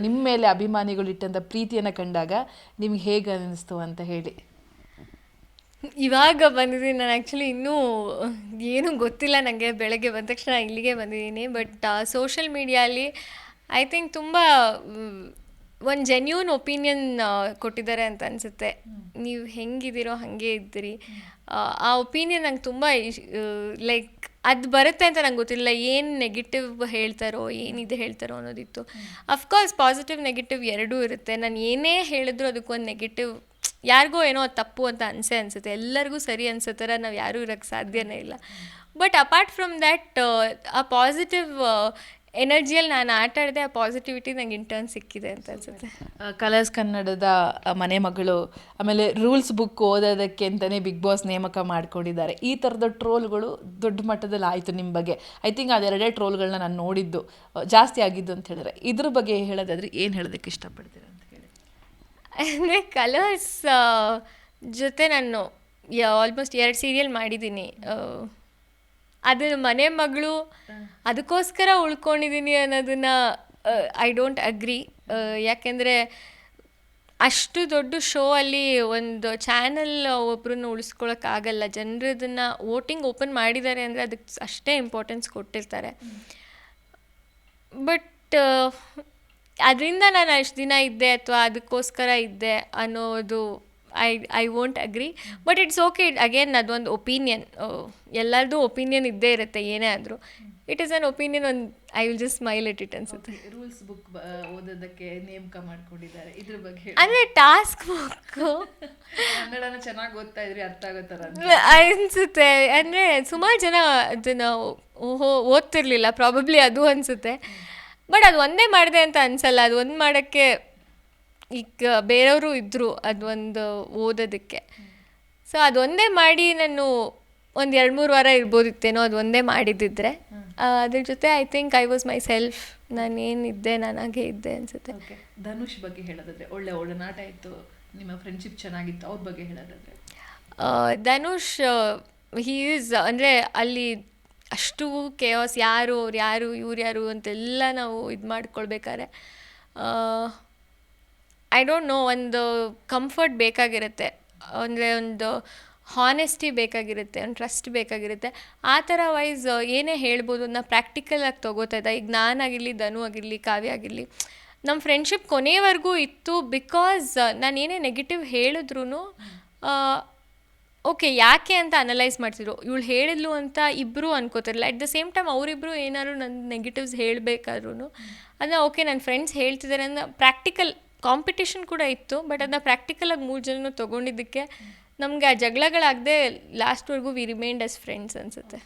ನಿಮ್ಮ ಮೇಲೆ ಅಭಿಮಾನಿಗಳು ಇಟ್ಟಂಥ ಪ್ರೀತಿಯನ್ನು ಕಂಡಾಗ ನಿಮ್ಗೆ ಹೇಗೆ ಅನ್ನಿಸ್ತು ಅಂತ ಹೇಳಿ. ಇವಾಗ ಬಂದಿದ್ದೀನಿ. ನಾನು ಆ್ಯಕ್ಚುಲಿ ಇನ್ನೂ ಏನೂ ಗೊತ್ತಿಲ್ಲ. ನನಗೆ ಬೆಳಗ್ಗೆ ಬಂದ ತಕ್ಷಣ ಇಲ್ಲಿಗೆ ಬಂದಿದ್ದೀನಿ. ಬಟ್ ಸೋಷಲ್ ಮೀಡಿಯಲ್ಲಿ ಐ ಥಿಂಕ್ ತುಂಬ ಒಂದು ಜೆನ್ಯೂನ್ ಒಪಿನಿಯನ್ ಕೊಟ್ಟಿದ್ದಾರೆ ಅಂತ ಅನಿಸುತ್ತೆ. ನೀವು ಹೆಂಗಿದ್ದೀರೋ ಹಾಗೆ ಇದ್ದೀರಿ. ಆ, ಆ ಒಪಿನಿಯನ್ ನಂಗೆ ತುಂಬ ಲೈಕ್ ಅದು ಬರುತ್ತೆ ಅಂತ ನಂಗೆ ಗೊತ್ತಿಲ್ಲ ಏನು ನೆಗೆಟಿವ್ ಹೇಳ್ತಾರೋ ಏನಿದೆ ಹೇಳ್ತಾರೋ ಅನ್ನೋದಿತ್ತು. ಅಫ್ಕೋರ್ಸ್ ಪಾಸಿಟಿವ್ ನೆಗೆಟಿವ್ ಎರಡೂ ಇರುತ್ತೆ. ನಾನು ಏನೇ ಹೇಳಿದ್ರು ಅದಕ್ಕೊಂದು ನೆಗೆಟಿವ್ ಯಾರಿಗೋ ಏನೋ ತಪ್ಪು ಅಂತ ಅನಿಸೆ ಅನಿಸುತ್ತೆ. ಎಲ್ಲರಿಗೂ ಸರಿ ಅನ್ಸೋ ಥರ ನಾವು ಯಾರೂ ಇರೋಕ್ಕೆ ಸಾಧ್ಯನೇ ಇಲ್ಲ. ಬಟ್ ಅಪಾರ್ಟ್ ಫ್ರಮ್ ದ್ಯಾಟ್ ಆ ಪಾಸಿಟಿವ್ ಎನರ್ಜಿಯಲ್ಲಿ ನಾನು ಆಟ ಆಡಿದೆ ಆ ಪಾಸಿಟಿವಿಟಿ ನಂಗೆ ಇಂಟರ್ನ್ ಸಿಕ್ಕಿದೆ ಅಂತ ಅನ್ಸುತ್ತೆ. ಕಲರ್ಸ್ ಕನ್ನಡದ ಮನೆ ಮಗಳು ಆಮೇಲೆ ರೂಲ್ಸ್ ಬುಕ್ ಓದೋದಕ್ಕೆ ಅಂತಲೇ ಬಿಗ್ ಬಾಸ್ ನೇಮಕ ಮಾಡ್ಕೊಂಡಿದ್ದಾರೆ. ಈ ಥರದ ಟ್ರೋಲ್ಗಳು ದೊಡ್ಡ ಮಟ್ಟದಲ್ಲಿ ಆಯಿತು ನಿಮ್ಮ ಬಗ್ಗೆ. ಐ ಥಿಂಕ್ ಅದೆರಡೇ ಟ್ರೋಲ್ಗಳನ್ನ ನಾನು ನೋಡಿದ್ದು ಜಾಸ್ತಿ ಆಗಿದ್ದು ಅಂತ ಹೇಳಿದ್ರೆ. ಇದ್ರ ಬಗ್ಗೆ ಹೇಳೋದಾದ್ರೆ ಏನು ಹೇಳೋದಕ್ಕೆ ಇಷ್ಟಪಡ್ತೀರಾ ಅಂತ ಹೇಳಿ ಅಂದರೆ ಕಲರ್ಸ್ ಜೊತೆ ನಾನು ಆಲ್ಮೋಸ್ಟ್ ಎರಡು ಸೀರಿಯಲ್ ಮಾಡಿದ್ದೀನಿ. ಅದು ಮನೆ ಮಗಳು ಅದಕ್ಕೋಸ್ಕರ ಉಳ್ಕೊಂಡಿದ್ದೀನಿ ಅನ್ನೋದನ್ನ ಐ ಡೋಂಟ್ ಅಗ್ರಿ ಯಾಕೆಂದರೆ ಅಷ್ಟು ದೊಡ್ಡ ಶೋ ಅಲ್ಲಿ ಒಂದು ಚಾನಲ್ ಒಬ್ರನ್ನ ಉಳಿಸ್ಕೊಳಕ್ಕಾಗಲ್ಲ ಇದನ್ನು ವೋಟಿಂಗ್ ಓಪನ್ ಮಾಡಿದ್ದಾರೆ ಅಂದರೆ ಅದಕ್ಕೆ ಅಷ್ಟೇ ಇಂಪಾರ್ಟೆನ್ಸ್ ಕೊಟ್ಟಿರ್ತಾರೆ. ಬಟ್ ಅದರಿಂದ ನಾನು ಅಷ್ಟು ದಿನ ಇದ್ದೆ ಅಥವಾ ಅದಕ್ಕೋಸ್ಕರ ಇದ್ದೆ ಅನ್ನೋದು I I won't agree but it's okay again ಅದೊಂದು ಒಪಿನಿಯನ್ ಎಲ್ಲರದ್ದು ಒಪಿನಿಯನ್ ಇದ್ದೇ ಇರುತ್ತೆ ಏನೇ ಆದರೂ. ಇಟ್ ಈಸ್ ಅನ್ ಒಪಿನಿಯನ್ ಒಂದು I will just smile it it ಅನ್ಸುತ್ತೆ. ರೂಲ್ಸ್ ಬುಕ್ ಓದೋದಕ್ಕೆ ನೇಮಕ ಮಾಡ್ಕೊಂಡಿದ್ದಾರೆ. ಇದ್ರ ಬಗ್ಗೆ ಅಂದರೆ ಟಾಸ್ಕ್ ಬುಕ್ ಕನ್ನಡನ ಚೆನ್ನಾಗಿ ಓದ್ತಾ ಇದ್ರಿ ಅರ್ಥ ಆಗುತ್ತಲ್ಲ ಅನ್ಸುತ್ತೆ ಅನಿಸುತ್ತೆ. ಅಂದರೆ ಸುಮಾರು ಜನ ಅದನ್ನು ಓಹೋ ಓದ್ತಿರ್ಲಿಲ್ಲ. ಪ್ರಾಬಬ್ಲಿ ಅದು ಅನಿಸುತ್ತೆ. ಬಟ್ ಅದು ಒಂದೇ ಮಾಡಿದೆ ಅಂತ ಅನಿಸಲ್ಲ. ಅದು ಒಂದು ಮಾಡೋಕ್ಕೆ ಈಗ ಬೇರೆಯವರು ಇದ್ದರು ಅದೊಂದು ಓದೋದಕ್ಕೆ. ಸೊ ಅದೊಂದೇ ಮಾಡಿ ನಾನು ಒಂದು ಎರಡು ಮೂರು ವಾರ ಇರ್ಬೋದಿತ್ತೇನೋ ಅದು ಒಂದೇ ಮಾಡಿದ್ದಿದ್ರೆ ಅದ್ರ ಜೊತೆ I think I was myself ನಾನು ಏನಿದ್ದೆ ನಾನು ಹಾಗೆ ಇದ್ದೆ ಅನಿಸುತ್ತೆ. ಧನುಷ್ ಬಗ್ಗೆ ಹೇಳೋದಾದ್ರೆ ಒಳ್ಳೆ ಒಡನಾಟ ಇತ್ತು ನಿಮ್ಮ ಫ್ರೆಂಡ್ಶಿಪ್ ಚೆನ್ನಾಗಿತ್ತು ಅವ್ರ ಬಗ್ಗೆ ಹೇಳೋದಾದ್ರೆ? ಧನುಷ್ ಹೀ ಈಸ್ ಅಂದರೆ ಅಲ್ಲಿ ಅಷ್ಟು ಕೇವಾಸ್ ಯಾರು ಅವ್ರು ಯಾರು ಇವ್ರು ಯಾರು ಅಂತೆಲ್ಲ ನಾವು ಇದು ಮಾಡ್ಕೊಳ್ಬೇಕಾದ್ರೆ ಐ ಡೋಂಟ್ ನೋ ಒಂದು ಕಂಫರ್ಟ್ ಬೇಕಾಗಿರುತ್ತೆ. ಅಂದರೆ ಒಂದು ಹಾನೆಸ್ಟಿ ಬೇಕಾಗಿರುತ್ತೆ, ಒಂದು ಟ್ರಸ್ಟ್ ಬೇಕಾಗಿರುತ್ತೆ. ಆ ಥರ ವೈಸ್ ಏನೇ ಹೇಳ್ಬೋದು ಪ್ರಾಕ್ಟಿಕಲ್ ಆಗಿ ತೊಗೋತಾ ಇದ್ದ. ಈಗ ನಾನಾಗಿರಲಿ ಧನು ಆಗಿರಲಿ, ಕಾವ್ಯ ಆಗಿರಲಿ ನಮ್ಮ ಫ್ರೆಂಡ್ಶಿಪ್ ಕೊನೆಯವರೆಗೂ ಇತ್ತು ಬಿಕಾಸ್ ನಾನು ಏನೇ ನೆಗೆಟಿವ್ ಹೇಳಿದ್ರು ಓಕೆ ಯಾಕೆ ಅಂತ ಅನಲೈಸ್ ಮಾಡ್ತಿದ್ರು. ಇವಳು ಹೇಳಿದ್ಲು ಅಂತ ಇಬ್ಬರು ಅನ್ಕೋತಿರಲಿಲ್ಲ. ಅಟ್ ದ ಸೇಮ್ ಟೈಮ್ ಅವರಿಬ್ಬರು ಏನಾದ್ರು ನನ್ನ ನೆಗೆಟಿವ್ಸ್ ಹೇಳಬೇಕಾದ್ರೂ ಅದನ್ನ ಓಕೆ ನನ್ನ ಫ್ರೆಂಡ್ಸ್ ಹೇಳ್ತಿದ್ದಾರೆ ಅನ್ನೋ ಪ್ರಾಕ್ಟಿಕಲ್ ಕಾಂಪಿಟೇಷನ್ ಕೂಡ ಇತ್ತು ಬಟ್ ಅದನ್ನ ಪ್ರಾಕ್ಟಿಕಲಾಗಿ ಮೂರು ಜನನು ತೊಗೊಂಡಿದ್ದಕ್ಕೆ ನಮಗೆ ಆ ಜಗಳಗಳಾಗದೆ ಲಾಸ್ಟ್ವರೆಗೂ ವಿ ರಿಮೈಂಡ್ ಅಸ್ ಫ್ರೆಂಡ್ಸ್ ಅನಿಸುತ್ತೆ.